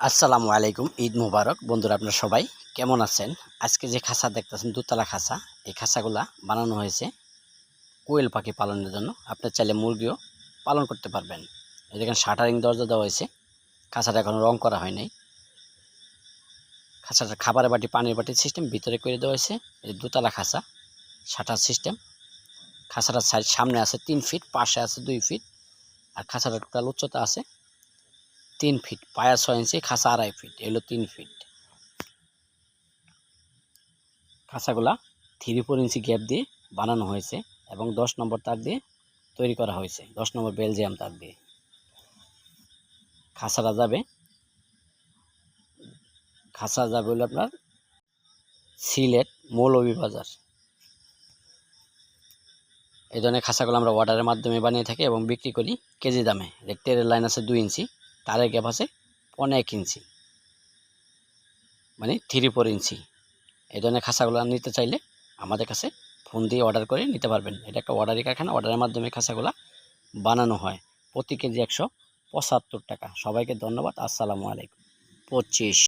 আসসালামু আলাইকুম, ঈদ মুবারক। বন্ধুরা, আপনারা সবাই কেমন আছেন? আজকে যে খাঁচা দেখতেছেন, দুতলা খাঁচা এই খাঁচাগুলা বানানো হয়েছে কোয়েল পাখি পালনের জন্য। আপনার চাইলে মুরগিও পালন করতে পারবেন। এই দেখেন, শাটারিং দরজা দেওয়া হয়েছে। খাঁচাটা এখনও রং করা হয় নাই। খাঁচাটা খাবারের বাটি, পানির বাটির সিস্টেম ভিতরে করে দেওয়া হয়েছে। এই দুতলা খাঁচা শাটার সিস্টেম খাঁচাটার সাইড সামনে আছে তিন ফিট পাশে আছে দুই ফিট আর খাঁচাটার টোটাল উচ্চতা আছে তিন ফিট পায়া ছয় ইঞ্চি খাঁচা আড়াই ফিট এগুলো তিন ফিট খাঁচাগুলা থ্রি ফোর ইঞ্চি গ্যাপ দিয়ে বানানো হয়েছে এবং দশ নম্বর তার দিয়ে তৈরি করা হয়েছে। দশ নম্বর বেলজিয়াম তার দিয়ে। খাঁচাটা যাবে খাঁচা যাবে হলো আপনার সিলেট মৌলভীবাজার এই ধরনের খাঁচাগুলো আমরা অর্ডারের মাধ্যমে বানিয়ে থাকি এবং বিক্রি করি কেজি দামে। রেক্টের লাইন আছে দুই ইঞ্চি তারের গ্যাপ আছে পনেরো এক ইঞ্চি মানে থ্রি ফোর ইঞ্চি। এই ধরনের খাসাগুলো নিতে চাইলে আমাদের কাছে ফোন দিয়ে অর্ডার করে নিতে পারবেন। এটা একটা অর্ডারি কারখানা অর্ডারের মাধ্যমে খাঁচাগুলো বানানো হয়। প্রতি কেজি একশো পঁচাত্তর টাকা। সবাইকে ধন্যবাদ। আসসালামু আলাইকুম। পঁচিশ।